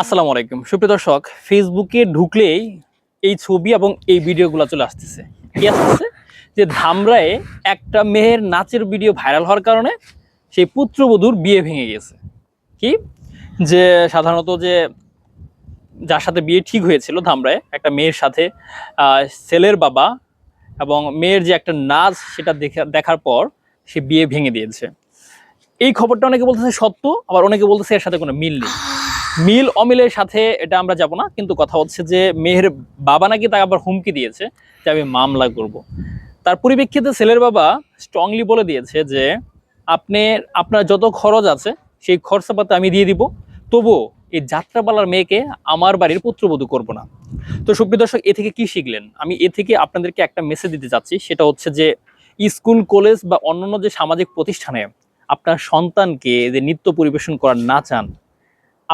আসসালামু আলাইকুম সুপ্রিয় দর্শক ফেসবুকে ঢুকলেই এই ছবি এবং এই ভিডিওগুলো চলে আসতেছে। কি আসতেছে? যে ধামরায়ে একটা মেয়ের নাচের ভিডিও ভাইরাল হওয়ার কারণে সেই পুত্রবধূর বিয়ে ভেঙে গেছে। কি? যে সাধারণত যে যার সাথে বিয়ে ঠিক হয়েছিল ধামরায়, একটা মেয়ের সাথে ছেলের বাবা এবং মেয়ের যে একটা নাচ সেটা দেখা, দেখার পর সে বিয়ে ভেঙে দিয়েছে। এই খবরটা অনেকে বলতেছে সত্য, আবার অনেকে বলতেছে এর সাথে কোনো মিল নেই। মিল অমিলের সাথে এটা আমরা যাব না, কিন্তু কথা হচ্ছে যে মেয়ের বাবা নাকি তাকে আবার হুমকি দিয়েছে যে আমি মামলা করব। তার পরিপ্রেক্ষিতে ছেলের বাবা স্ট্রংলি বলে দিয়েছে যে আপনি, আপনার যত খরচ আছে সেই খরচাপাতে আমি দিয়ে দিব, তবুও এই যাত্রাপালার মেয়েকে আমার বাড়ির পুত্রবধূ করব না। তো সুপ্রিয় দর্শক, এ থেকে কি শিখলেন? আমি এ থেকে আপনাদেরকে একটা মেসেজ দিতে চাচ্ছি, সেটা হচ্ছে যে স্কুল, কলেজ বা অন্যান্য যে সামাজিক প্রতিষ্ঠানে আপনার সন্তানকে যে নৃত্য পরিবেশন করার না চান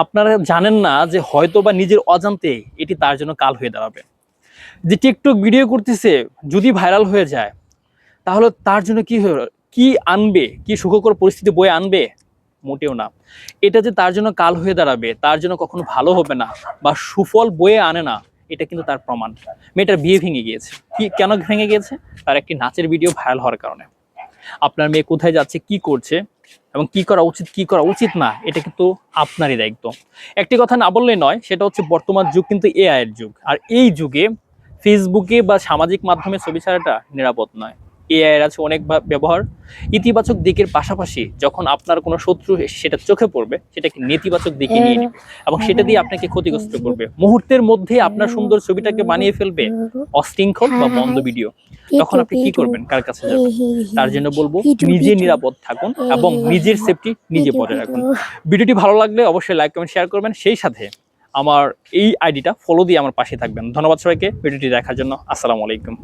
আপনারা জানেন না যে হয়তো বা নিজের অজান্তে এটি তার জন্য কাল হয়ে দাঁড়াবে। যে টিকটক ভিডিও করতেছে, যদি ভাইরাল হয়ে যায়, তাহলে তার জন্য কি কি আনবে? কি সুখকর পরিস্থিতি বয়ে আনবে? মোটেও না। এটা যে তার জন্য কাল হয়ে দাঁড়াবে, তার জন্য কখনো ভালো হবে না বা সুফল বয়ে আনে না, এটা কিন্তু তার প্রমাণ। মেয়েটার বিয়ে ভেঙে গিয়েছে। কি, কেন ভেঙে গিয়েছে? তার একটি নাচের ভিডিও ভাইরাল হওয়ার কারণে। আপনার মেয়ে কোথায় যাচ্ছে, কি করছে? এবং কি করা উচিত, কি করা উচিত না, এটা কিন্তু আপনারই দায়িত্ব। একটি কথা না বললেই নয়, সেটা হচ্ছে বর্তমান যুগ কিন্তু এআইয়ের যুগ। আর এই যুগে ফেসবুকে বা সামাজিক মাধ্যমে ছবি ছাড়াটা নিরাপদ নয়। এআই এর আছে অনেক ব্যবহার। ইতিবাচক দিকের পাশাপাশি যখন আপনার কোনো শত্রু সেটা চোখে পড়বে সেটাকে নেতিবাচক দিকে নিয়ে নেবে এবং সেটা দিয়ে আপনাকে ক্ষতিগ্রস্ত করবে। মুহূর্তের মধ্যে আপনার সুন্দর ছবিটাকে বানিয়ে ফেলবে অশৃঙ্খল বা মন্দ ভিডিও তখন আপনি কি করবেন? কার কাছে যাবেন? তার জন্য বলব নিজে নিরাপদ থাকুন এবং নিজের সেফটি নিজে বজায় রাখুন। ভিডিওটি ভালো লাগলে অবশ্যই লাইক কমেন্ট শেয়ার করবেন। সেই সাথে আমার এই আইডিটা ফলো দিয়ে আমার পাশে থাকবেন। ধন্যবাদ সবাইকে। ভিডিওটি দেখার জন্য আসসালামু আলাইকুম।